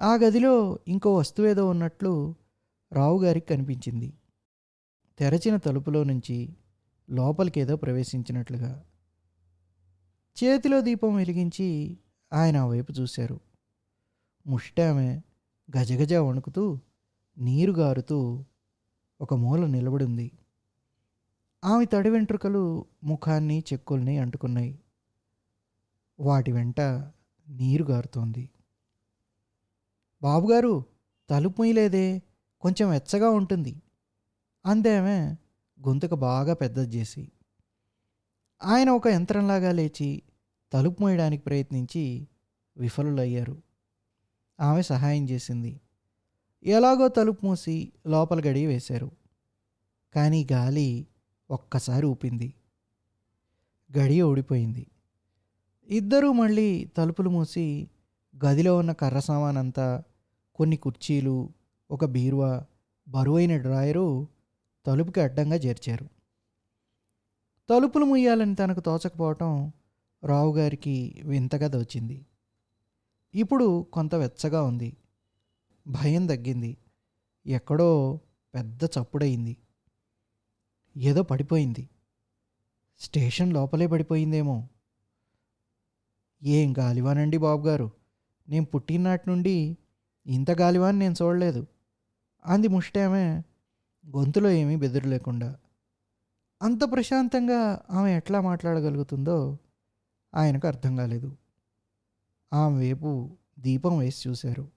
ఆ గదిలో ఇంకో వస్తువేదో ఉన్నట్లు రావుగారికి కనిపించింది. తెరచిన తలుపులో నుంచి లోపలికేదో ప్రవేశించినట్లుగా. చేతిలో దీపం వెలిగించి ఆయన ఆ వైపు చూశారు. ముష్టామె గజగజ వణుకుతూ నీరు గారుతూ ఒక మూల నిలబడింది. ఆమె తడి వెంట్రుకలు ముఖాన్ని చెక్కుల్ని అంటుకున్నాయి. వాటి వెంట నీరు గారుతోంది. బాబుగారు తలుపు మూయలేదే కొంచెం వెచ్చగా ఉంటుంది. అందేమే గొంతుక బాగా పెద్దది చేసి. ఆయన ఒక యంత్రంలాగా లేచి తలుపు మోయడానికి ప్రయత్నించి విఫలులయ్యారు. ఆమె సహాయం చేసింది. ఎలాగో తలుపు మూసి లోపల గడి వేశారు. కానీ గాలి ఒక్కసారి ఊపింది. గడియ ఓడిపోయింది ఇద్దరూ మళ్ళీ తలుపులు మూసి గదిలో ఉన్న కర్ర సామానంతా కొన్ని కుర్చీలు ఒక బీరువా బరువైన డ్రాయరు తలుపుకి అడ్డంగా చేర్చారు. తలుపులు ముయ్యాలని తనకు తోచకపోవటం రావుగారికి వింతగా దోచింది ఇప్పుడు కొంత వెచ్చగా ఉంది. భయం తగ్గింది. ఎక్కడో పెద్ద చప్పుడయింది. ఏదో పడిపోయింది. స్టేషన్ లోపలే పడిపోయిందేమో. ఏం గాలివానండి బాబుగారు? నేను పుట్టినాటి నుండి ఇంత గాలివాన్ని నేను చూడలేదు. అంది ముష్టేమే గొంతులో ఏమీ బెదురు లేకుండా. అంత ప్రశాంతంగా ఆమె ఎట్లా మాట్లాడగలుగుతుందో ఆయనకు అర్థం కాలేదు. ఆమె వైపు దీపం వేసి చూశారు.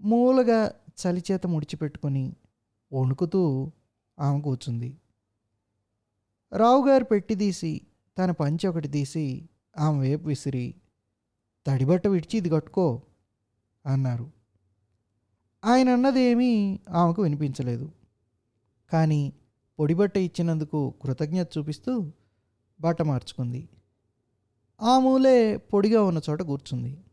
మూలగా చలిచేత ముడిచిపెట్టుకొని వణుకుతూ ఆమె కూర్చుంది. రావుగారు పెట్టి తీసి తన పంచి ఒకటి తీసి ఆమె వైపు విసిరి తడిబట్ట విడిచి ఇది కట్టుకో అన్నారు. ఆయన అన్నదేమీ ఆమెకు వినిపించలేదు. కానీ పొడిబట్ట ఇచ్చినందుకు కృతజ్ఞత చూపిస్తూ బట్ట మార్చుకుంది. ఆ మూలే పొడిగా ఉన్న చోట కూర్చుంది.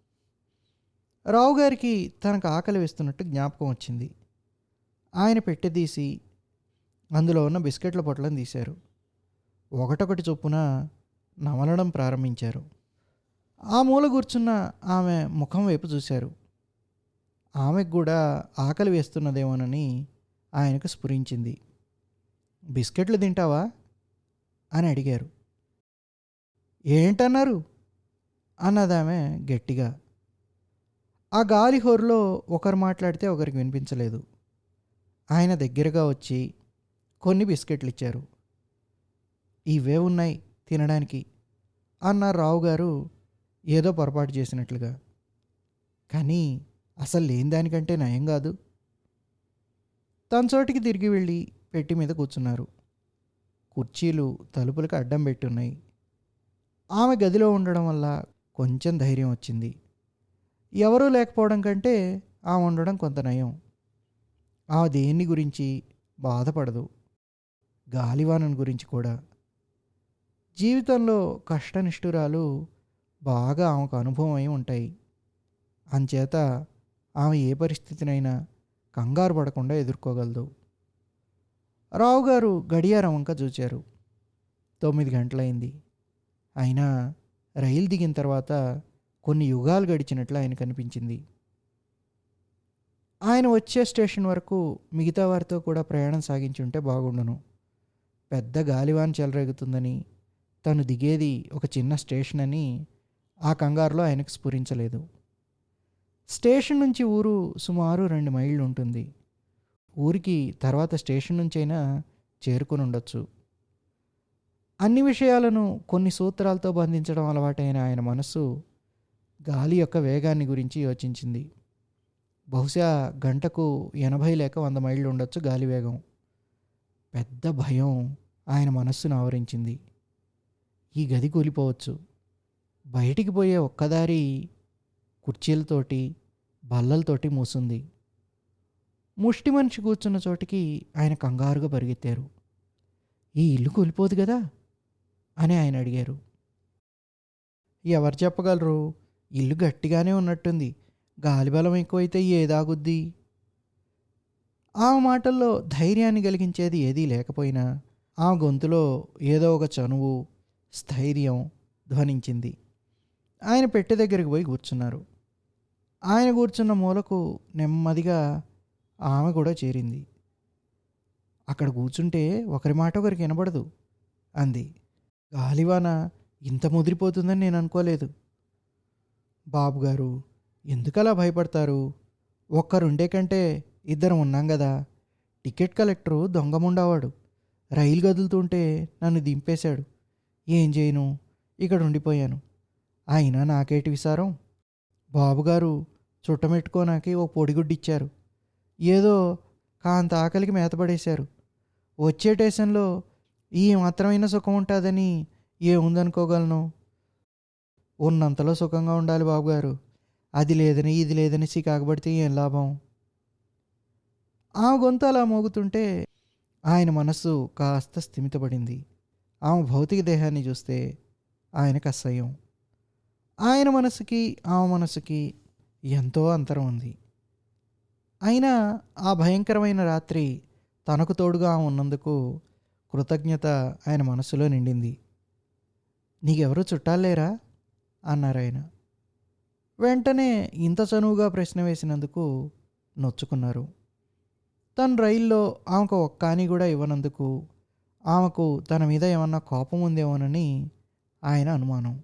రావుగారికి తనకు ఆకలి వేస్తున్నట్టు జ్ఞాపకం వచ్చింది. ఆయన పెట్టెదీసి అందులో ఉన్న బిస్కెట్ల పొట్లను తీశారు. ఒకటొకటి చొప్పున నమలడం ప్రారంభించారు. ఆ మూల కూర్చున్న ఆమె ముఖం వైపు చూశారు. ఆమెకు కూడా ఆకలి వేస్తున్నదేమోనని ఆయనకు స్ఫురించింది. బిస్కెట్లు తింటావా? అని అడిగారు. ఏంటన్నారు? అన్నదామె గట్టిగా. ఆ గాలి హోరులో ఒకరు మాట్లాడితే ఒకరికి వినిపించలేదు. ఆయన దగ్గరగా వచ్చి కొన్ని బిస్కెట్లు ఇచ్చారు. ఇవే ఉన్నాయి తినడానికి అన్నారు రావు గారు ఏదో పొరపాటు చేసినట్లుగా. కానీ అసలు లేని దానికంటే నయం కాదు. తన చోటికి తిరిగి వెళ్ళి పెట్టి మీద కూర్చున్నారు. కుర్చీలు తలుపులకు అడ్డం పెట్టి ఉన్నాయి ఆమె గదిలో ఉండడం వల్ల కొంచెం ధైర్యం వచ్చింది. ఎవరూ లేకపోవడం కంటే ఆమె ఉండడం కొంత నయం. ఆమె దేన్ని గురించి బాధపడదు. గాలివానను గురించి కూడా. జీవితంలో కష్టనిష్ఠురాలు బాగా ఆమెకు అనుభవం అయి ఉంటాయి. అంచేత ఆమె ఏ పరిస్థితినైనా కంగారు పడకుండా ఎదుర్కోగలదు. రావు గారు గడియారం వంక చూచారు. తొమ్మిది గంటలైంది. అయినా రైలు దిగిన తర్వాత కొన్ని యుగాలు గడిచినట్లు ఆయన కనిపించింది. ఆయన వచ్చే స్టేషన్ వరకు మిగతా వారితో కూడా ప్రయాణం సాగించుంటే బాగుండును. పెద్ద గాలివాన్ చెలరేగుతుందని తను దిగేది ఒక చిన్న స్టేషన్ అని ఆ కంగారులో ఆయనకు స్ఫురించలేదు. స్టేషన్ నుంచి ఊరు సుమారు రెండు మైళ్ళు ఉంటుంది. ఊరికి తర్వాత స్టేషన్ నుంచైనా చేరుకుని ఉండొచ్చు. అన్ని విషయాలను కొన్ని సూత్రాలతో బంధించడం అలవాటైన ఆయన మనస్సు గాలి యొక్క వేగాన్ని గురించి యోచించింది. బహుశా గంటకు ఎనభై లేక వంద మైళ్ళు ఉండొచ్చు గాలి వేగం. పెద్ద భయం ఆయన మనస్సును ఆవరించింది. ఈ గది కూలిపోవచ్చు. బయటికి పోయే ఒక్కదారి కుర్చీలతోటి బల్లలతోటి మూసుంది. ముష్టి మనిషి కూర్చున్న చోటికి ఆయన కంగారుగా పరిగెత్తారు. ఈ ఇల్లు కూలిపోదు కదా? అని ఆయన అడిగారు. ఎవరు చెప్పగలరు? ఇల్లు గట్టిగానే ఉన్నట్టుంది. గాలిబలం ఎక్కువైతే ఏదాగుద్ది? ఆ మాటల్లో ధైర్యాన్ని కలిగించేది ఏదీ లేకపోయినా ఆ గొంతులో ఏదో ఒక చనువు స్థైర్యం ధ్వనించింది. ఆయన పెట్టె దగ్గరికి పోయి కూర్చున్నారు. ఆయన కూర్చున్న మూలకు నెమ్మదిగా ఆమె కూడా చేరింది. అక్కడ కూర్చుంటే ఒకరి మాట ఒకరికి వినబడదు అంది. గాలివాన ఇంత ముదిరిపోతుందని నేను అనుకోలేదు. బాబు గారు ఎందుకలా భయపడతారు? ఒక్కరుండే కంటే ఇద్దరం ఉన్నాం కదా టికెట్ కలెక్టరు దొంగముండవాడు. రైలు కదులుతుంటే నన్ను దింపేశాడు. ఏం చేయను? ఇక్కడ ఉండిపోయాను అయినా నాకేటి విసారం? బాబుగారు చుట్టమెట్టుకోనాకి ఓ పొడిగుడ్డు ఇచ్చారు ఏదో కాంత ఆకలికి మేతపడేశారు. వచ్చే టేషన్లో ఈ మాత్రమైన సుఖం ఉంటుందని ఏముందనుకోగలను? ఉన్నంతలో సుఖంగా ఉండాలి బాబుగారు. అది లేదని ఇది లేదని సికాకబడితే ఏం లాభం? ఆమె గొంతు అలా మోగుతుంటే ఆయన మనస్సు కాస్త స్థిమితపడింది. ఆమె భౌతిక దేహాన్ని చూస్తే ఆయనకు అసహ్యం ఆయన మనసుకి ఆమె మనసుకి ఎంతో అంతరం ఉంది. అయినా ఆ భయంకరమైన రాత్రి తనకు తోడుగా ఆమె ఉన్నందుకు కృతజ్ఞత ఆయన మనసులో నిండింది. నీకెవరు చుట్టాలేరా అన్నారు ఆయన. వెంటనే ఇంత చనువుగా ప్రశ్న వేసినందుకు నొచ్చుకున్నారు. తను రైల్లో ఆమెకు ఒక్క కానీ కూడా ఇవ్వనందుకు ఆమెకు తన మీద ఏమన్నా కోపం ఉందేమోనని ఆయన అనుమానం.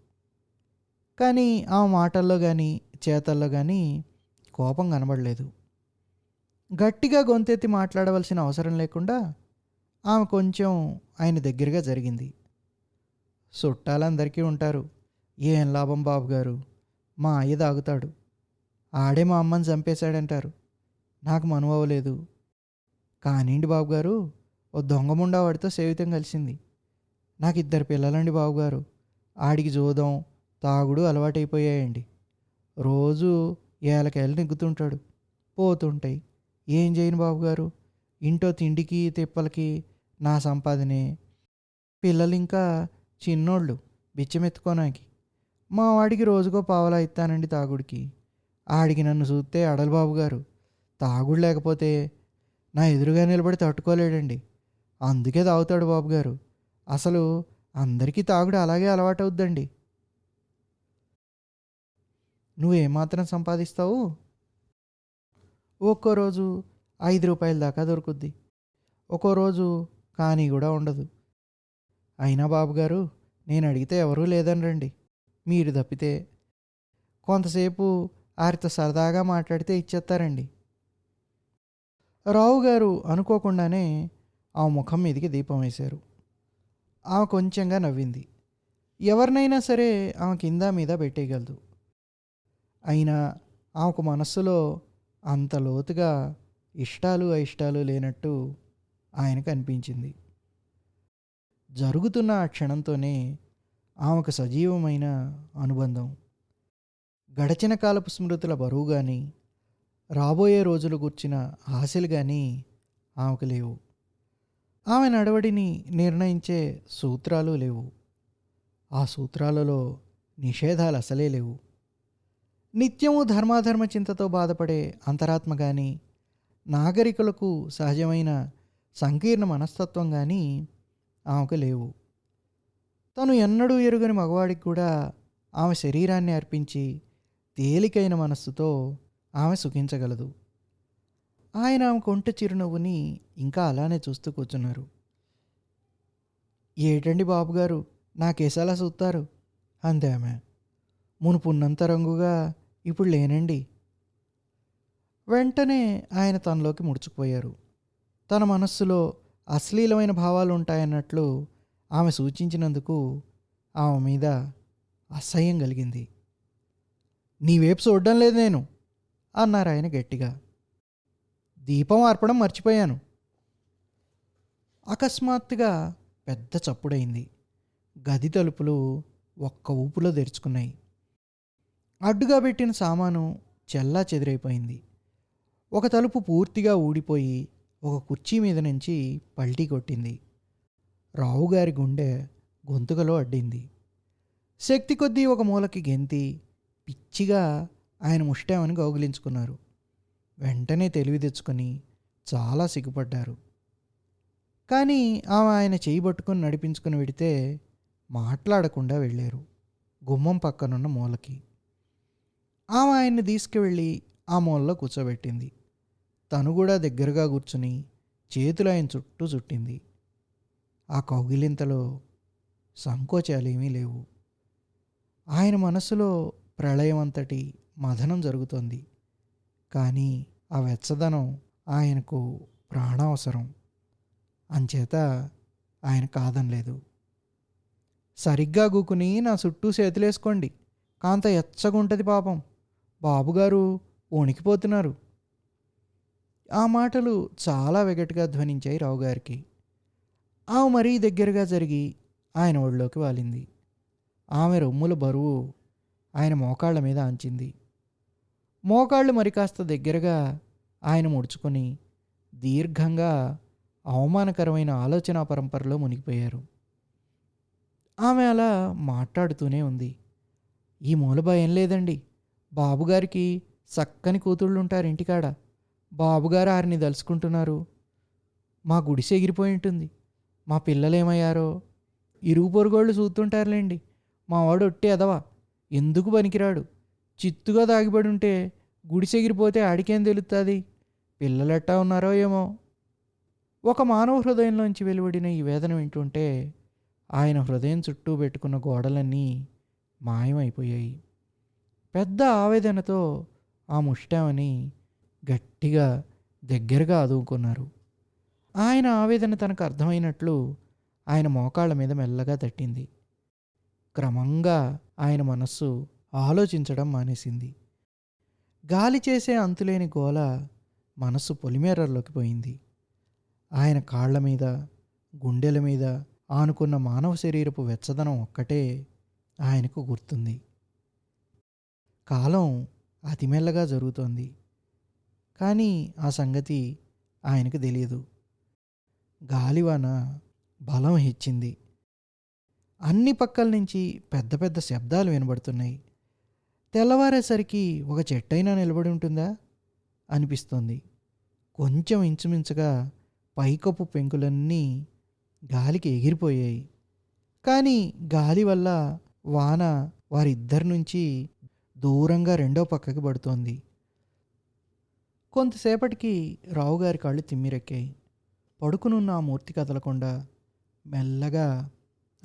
కానీ ఆ మాటల్లో కానీ చేతల్లో కానీ కోపం కనబడలేదు. గట్టిగా గొంతెత్తి మాట్లాడవలసిన అవసరం లేకుండా ఆమె కొంచెం ఆయన దగ్గరగా జరిగింది. చుట్టాలందరికీ ఉంటారు. ఏం లాభం బాబు గారు? మా అయ్య తాగుతాడు. ఆడే మా అమ్మని చంపేశాడంటారు. నాకు మనువలేదు కానివ్వండి బాబుగారు ఓ దొంగముండా వాడితో సేవితం కలిసింది. నాకు ఇద్దరు పిల్లలండి బాబుగారు ఆడికి జోదం తాగుడు అలవాటైపోయాయండి. రోజు ఏలకాయలు నెగ్గుతుంటాడు పోతుంటాయి. ఏం చేయను బాబుగారు? ఇంటో తిండికి తిప్పలకి నా సంపాదనే. పిల్లలు ఇంకా చిన్నోళ్ళు బిచ్చమెత్తుకోనాకి. మా వాడికి రోజుకో పావలా ఇస్తానండి తాగుడికి. ఆడికి నన్ను చూస్తే అడలు గారు తాగుడు లేకపోతే నా ఎదురుగా నిలబడి తట్టుకోలేడండి. అందుకే తాగుతాడు బాబు గారు అసలు అందరికీ తాగుడు అలాగే అలవాటవుద్దండి. నువ్వేమాత్రం సంపాదిస్తావు? ఒక్కో రోజు ఐదు రూపాయల దాకా దొరుకుద్ది. ఒక్కో రోజు కానీ కూడా ఉండదు. అయినా బాబుగారు నేను అడిగితే ఎవరూ లేదనరండి మీరు తప్పితే కొంతసేపు ఆరితో సరదాగా మాట్లాడితే ఇచ్చేస్తారండి. రావు గారు అనుకోకుండానే ఆ ముఖం మీదకి దీపం వేశారు. ఆమె కొంచెంగా నవ్వింది. ఎవరినైనా సరే ఆమె కింద మీద పెట్టేయగలదు. అయినా ఆమెకు మనస్సులో అంత లోతుగా ఇష్టాలు అయిష్టాలు లేనట్టు ఆయనకు అనిపించింది. జరుగుతున్న ఆ క్షణంతోనే ఆమెకు సజీవమైన అనుబంధం. గడచిన కాలపు స్మృతుల బరువు కానీ రాబోయే రోజులు కూర్చిన ఆశలు కానీ ఆమెకు లేవు. ఆమె నడవడిని నిర్ణయించే సూత్రాలు లేవు. ఆ సూత్రాలలో నిషేధాలు అసలే లేవు. నిత్యము ధర్మాధర్మ చింతతో బాధపడే అంతరాత్మ కానీ నాగరికులకు సహజమైన సంకీర్ణ మనస్తత్వం కానీ ఆమెకు లేవు. తను ఎన్నడూ ఎరుగని మగవాడికి కూడా ఆమె శరీరాన్ని అర్పించి తేలికైన మనస్సుతో ఆమె సుఖించగలదు. ఆయన ఆమె కొంట చిరునవ్వుని ఇంకా అలానే చూస్తూ కూర్చున్నారు. ఏటండి బాబుగారు నాకేసలా చూస్తారు అంతే ఆమె. మునుపున్నంత రంగుగా ఇప్పుడు లేనండి. వెంటనే ఆయన తనలోకి ముడుచుకుపోయారు. తన మనస్సులో అశ్లీలమైన భావాలు ఉంటాయన్నట్లు ఆమె సూచించినందుకు ఆమె మీద అసహ్యం కలిగింది. నీవేపు చూడడం లేదు నేను అన్నారు ఆయన గట్టిగా. దీపం ఆర్పడం మర్చిపోయాను. అకస్మాత్తుగా పెద్ద చప్పుడైంది. గది తలుపులు ఒక్క ఊపులో తెరుచుకున్నాయి. అడ్డుగా పెట్టిన సామాను చెల్లా చెదిరైపోయింది. ఒక తలుపు పూర్తిగా ఊడిపోయి ఒక కుర్చీ మీద నుంచి పల్టీ కొట్టింది. రావుగారి గుండె గొంతుకలో అడ్డింది. శక్తి కొద్దీ ఒక మూలకి గెంతి పిచ్చిగా ఆయన ముష్టామని కౌగిలించుకున్నారు వెంటనే తెలివి తెచ్చుకొని చాలా సిగ్గుపడ్డారు. కానీ ఆమె ఆయన చేయి పట్టుకొని నడిపించుకుని వెడితే మాట్లాడకుండా వెళ్ళారు. గుమ్మం పక్కనున్న మూలకి. ఆమె ఆయన్ని తీసుకువెళ్ళి ఆ మూలలో కూర్చోబెట్టింది. తను కూడా దగ్గరగా కూర్చుని చేతులు ఆయన చుట్టూ చుట్టింది. ఆ కౌగిలింతలో సంకోచాలేమీ లేవు. ఆయన మనసులో ప్రళయం అంతటి మదనం జరుగుతోంది. కానీ ఆ వెచ్చదనం ఆయనకు ప్రాణావసరం. అంచేత ఆయన కాదనలేదు. సరిగ్గా గూకుని నా చుట్టూ చేతులేసుకోండి. కాంత ఎచ్చగుంటుంది పాపం. బాబుగారు వణికిపోతున్నారు. ఆ మాటలు చాలా వెగటిగా ధ్వనించాయి రావుగారికి. ఆమె మరీ దగ్గరగా జరిగి ఆయన ఒళ్ళోకి వాలింది. ఆమె రొమ్ముల బరువు ఆయన మోకాళ్ళ మీద ఆంచింది మోకాళ్ళు మరి కాస్త దగ్గరగా ఆయన ముడుచుకొని దీర్ఘంగా అవమానకరమైన ఆలోచన పరంపరలో మునిగిపోయారు. ఆమె అలా మాట్లాడుతూనే ఉంది. ఈ మూల భయం లేదండి. బాబుగారికి చక్కని కూతుళ్ళు ఉంటారు ఇంటికాడ. బాబుగారు ఆరిని దలుచుకుంటున్నారు. మా గుడిసె ఎగిరిపోయి ఉంటుంది. మా పిల్లలేమయ్యారో? ఇరుగు పొరుగోళ్ళు చూస్తుంటారులేండి. మా వాడు ఒట్టి ఎదవా ఎందుకు పనికిరాడు? చిత్తుగా దాగిపడి ఉంటే గుడిసెగిరిపోతే ఆడికేం తెలుస్తుంది పిల్లలెట్టా ఉన్నారో ఏమో? ఒక మానవ హృదయంలోంచి వెలువడిన ఈ వేదన వింటుంటే ఆయన హృదయం చుట్టూ పెట్టుకున్న గోడలన్నీ మాయమైపోయాయి. పెద్ద ఆవేదనతో ఆ ముష్టామని గట్టిగా దగ్గరగా ఆదుకున్నారు. ఆయన ఆవేదన తనకు అర్థమైనట్లు ఆయన మోకాళ్ళ మీద మెల్లగా తట్టింది. క్రమంగా ఆయన మనస్సు ఆలోచించడం మానేసింది. గాలి చేసే అంతులేని గోల మనస్సు పొలిమేరల్లోకి పోయింది. ఆయన కాళ్ళ మీద గుండెల మీద ఆనుకున్న మానవ శరీరపు వెచ్చదనం ఒక్కటే ఆయనకు గుర్తుంది. కాలం అతిమెల్లగా జరుగుతోంది. కానీ ఆ సంగతి ఆయనకు తెలియదు. గాలివాన బలం హెచ్చింది. అన్ని పక్కల నుంచి పెద్ద పెద్ద శబ్దాలు వినబడుతున్నాయి. తెల్లవారేసరికి ఒక చెట్టైనా నిలబడి ఉంటుందా? అనిపిస్తోంది. కొంచెం ఇంచుమించుగా పైకప్పు పెంకులన్నీ గాలికి ఎగిరిపోయాయి. కానీ గాలి వల్ల వాన వారిద్దరి నుంచి దూరంగా రెండో పక్కకి పడుతోంది. కొంతసేపటికి రావుగారి కాళ్ళు తిమ్మిరెక్కాయి. పడుకునున్న ఆ మూర్తి కదలకుండా మెల్లగా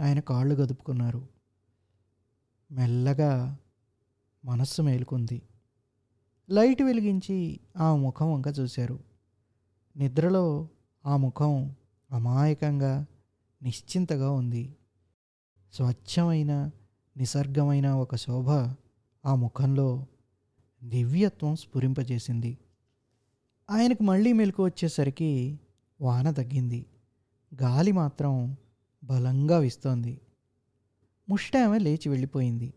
ఆయన కాళ్ళు గదుపుకున్నారు. మెల్లగా మనస్సు మేలుకుంది. లైట్ వెలిగించి ఆ ముఖం వంక చూశారు. నిద్రలో ఆ ముఖం అమాయకంగా నిశ్చింతగా ఉంది. స్వచ్ఛమైన నిసర్గమైన ఒక శోభ ఆ ముఖంలో దివ్యత్వం స్ఫురింపజేసింది. ఆయనకు మళ్ళీ మెలకు వచ్చేసరికి వాన తగ్గింది. గాలి మాత్రం బలంగా వీస్తోంది. ముష్టామె లేచి వెళ్ళిపోయింది.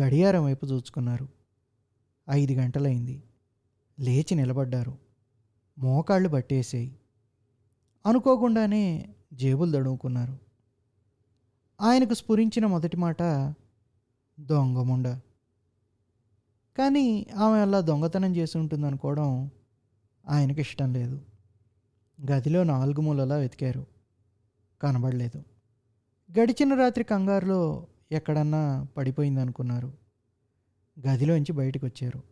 గడియారం వైపు చూచుకున్నారు. ఐదు గంటలైంది. లేచి నిలబడ్డారు. మోకాళ్ళు పట్టేసాయి అనుకోకుండానే జేబులు దడుముకున్నారు. ఆయనకు స్ఫురించిన మొదటి మాట దొంగముండ కానీ ఆమె అలా దొంగతనం చేసి ఉంటుంది అనుకోవడం ఆయనకి ఇష్టం లేదు. గదిలో నాలుగు మూలలా వెతికారు. కనబడలేదు. గడిచిన రాత్రి కంగారులో ఎక్కడన్నా పడిపోయిందనుకున్నారు. గదిలోంచి బయటకు వచ్చారు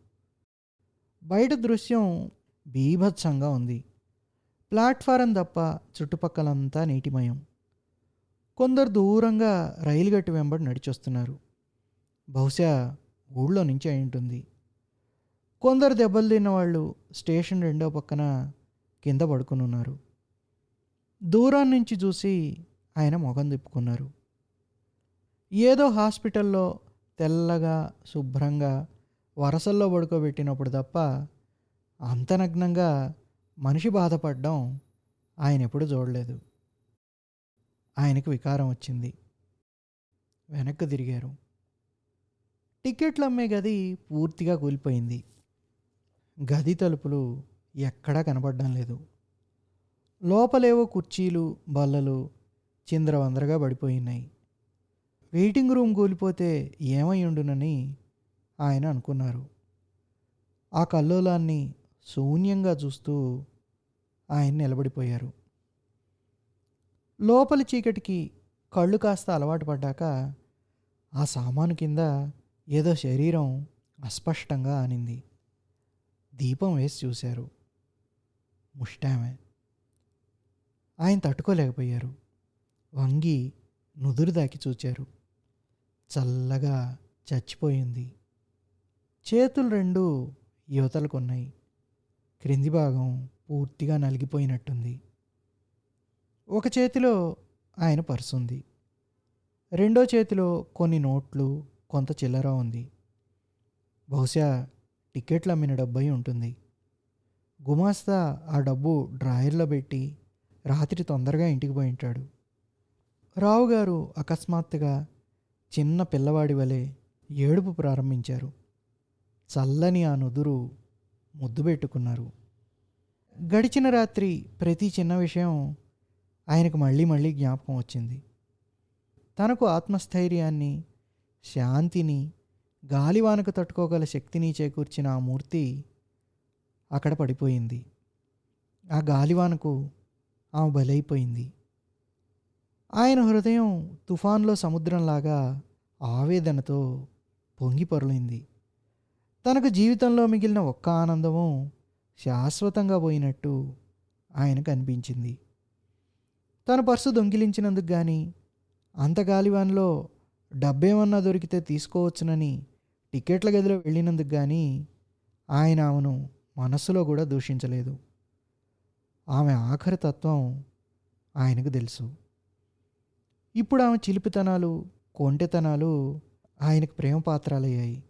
బయట దృశ్యం బీభత్సంగా ఉంది. ప్లాట్ఫారం తప్ప చుట్టుపక్కలంతా నీటిమయం. కొందరు దూరంగా రైలు గట్టు వెంబడి నడిచొస్తున్నారు. బహుశా ఊళ్ళో నుంచి అయి ఉంటుంది. కొందరు దెబ్బలు తిన్న వాళ్ళు స్టేషన్ రెండో పక్కన కింద పడుకుని ఉన్నారు. దూరం నుంచి చూసి ఆయన మొఖం తిప్పుకున్నారు. ఏదో హాస్పిటల్లో తెల్లగా శుభ్రంగా వరసల్లో పడుకోబెట్టినప్పుడు తప్ప అంత నగ్నంగా మనిషి బాధపడడం ఆయన ఎప్పుడు చూడలేదు. ఆయనకు వికారం వచ్చింది. వెనక్కి తిరిగారు. టికెట్లు అమ్మే గది పూర్తిగా కూలిపోయింది. గది తలుపులు ఎక్కడా కనపడడం లేదు. లోపలేవో కుర్చీలు బల్లలు చిందరవందరగా పడిపోయినాయి వెయిటింగ్ రూమ్ కూలిపోతే ఏమై ఉండునని ఆయన అనుకున్నారు. ఆ కల్లోలాన్ని శూన్యంగా చూస్తూ ఆయన నిలబడిపోయారు. లోపలి చీకటికి కళ్ళు కాస్త అలవాటు పడ్డాక ఆ సామాను కింద ఏదో శరీరం అస్పష్టంగా ఆనింది దీపం వేసి చూశారు. ముష్టామె. ఆయన తట్టుకోలేకపోయారు. వంగి నుదురు దాకి చూచారు. చల్లగా చచ్చిపోయింది. చేతులు రెండు యువతలకున్నాయి. క్రింది భాగం పూర్తిగా నలిగిపోయినట్టుంది. ఒక చేతిలో ఆయన పర్సు ఉంది రెండో చేతిలో కొన్ని నోట్లు కొంత చిల్లర ఉంది. బహుశా టికెట్లు అమ్మిన డబ్బై ఉంటుంది. గుమాస్తా ఆ డబ్బు డ్రాయర్లో పెట్టి రాత్రి తొందరగా ఇంటికి పోయి ఉంటాడు. రావు గారు అకస్మాత్తుగా చిన్న పిల్లవాడి వలె ఏడుపు ప్రారంభించారు. చల్లని ఆ నుదురు ముద్దు పెట్టుకున్నారు. గడిచిన రాత్రి ప్రతి చిన్న విషయం ఆయనకు మళ్ళీ మళ్ళీ జ్ఞాపకం వచ్చింది. తనకు ఆత్మస్థైర్యాన్ని శాంతిని గాలివానకు తట్టుకోగల శక్తిని చేకూర్చిన ఆ మూర్తి అక్కడ పడిపోయింది. ఆ గాలివానకు ఆమె బలైపోయింది. ఆయన హృదయం తుఫాన్లో సముద్రంలాగా ఆవేదనతో పొంగిపొరలింది తనకు జీవితంలో మిగిలిన ఒక్క ఆనందము శాశ్వతంగా పోయినట్టు ఆయనకు అనిపించింది తన పర్సు దొంగిలించినందుకు కానీ అంత గాలివాన్లో డబ్బేమన్నా దొరికితే తీసుకోవచ్చునని టికెట్ల గదిలో వెళ్ళినందుకు కానీ ఆయన ఆమెను మనస్సులో కూడా దూషించలేదు. ఆమె ఆఖరి తత్వం ఆయనకు తెలుసు. ఇప్పుడు ఆమె చిలిపితనాలు కొంటెతనాలు ఆయనకు ప్రేమ పాత్రాలయ్యాయి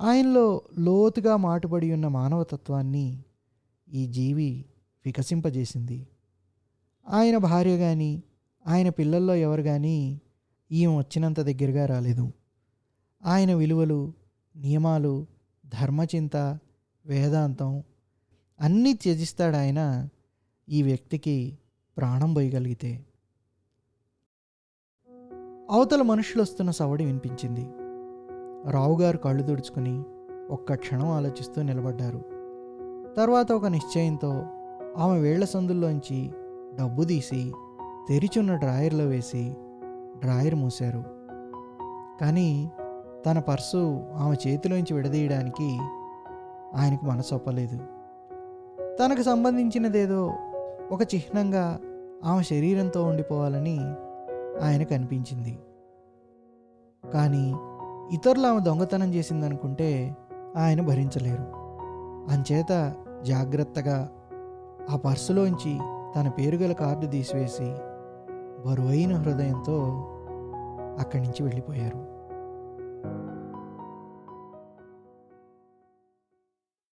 ఆయనలో లోతుగా మాటుబడి ఉన్న మానవతత్వాన్ని ఈ జీవి వికసింపజేసింది. ఆయన భార్య కానీ ఆయన పిల్లల్లో ఎవరు కానీ ఈమె వచ్చినంత దగ్గరగా రాలేదు. ఆయన విలువలు నియమాలు ధర్మచింత వేదాంతం అన్నీ త్యజిస్తాడు ఆయన ఈ వ్యక్తికి ప్రాణం పోయగలిగితే. అవతల మనుషులు వస్తున్న సవడి వినిపించింది. రావుగారు కళ్ళు తుడుచుకుని ఒక్క క్షణం ఆలోచిస్తూ నిలబడ్డారు. తర్వాత ఒక నిశ్చయంతో ఆమె వేళ్ళ సందుల్లోంచి డబ్బు తీసి తెరిచున్న డ్రాయర్లో వేసి డ్రాయర్ మూశారు. కానీ తన పర్సు ఆమె చేతిలోంచి విడదీయడానికి ఆయనకు మనసు ఒప్పలేదు. తనకు సంబంధించినదేదో ఒక చిహ్నంగా ఆమె శరీరంతో ఉండిపోవాలని ఆయనకు అనిపించింది. కానీ ఇతరులు ఆమె దొంగతనం చేసిందనుకుంటే ఆయన భరించలేరు. అంచేత జాగ్రత్తగా ఆ పర్సులోంచి తన పేరుగల కార్డు తీసివేసి బరువైన హృదయంతో అక్కడి నుంచి వెళ్ళిపోయారు.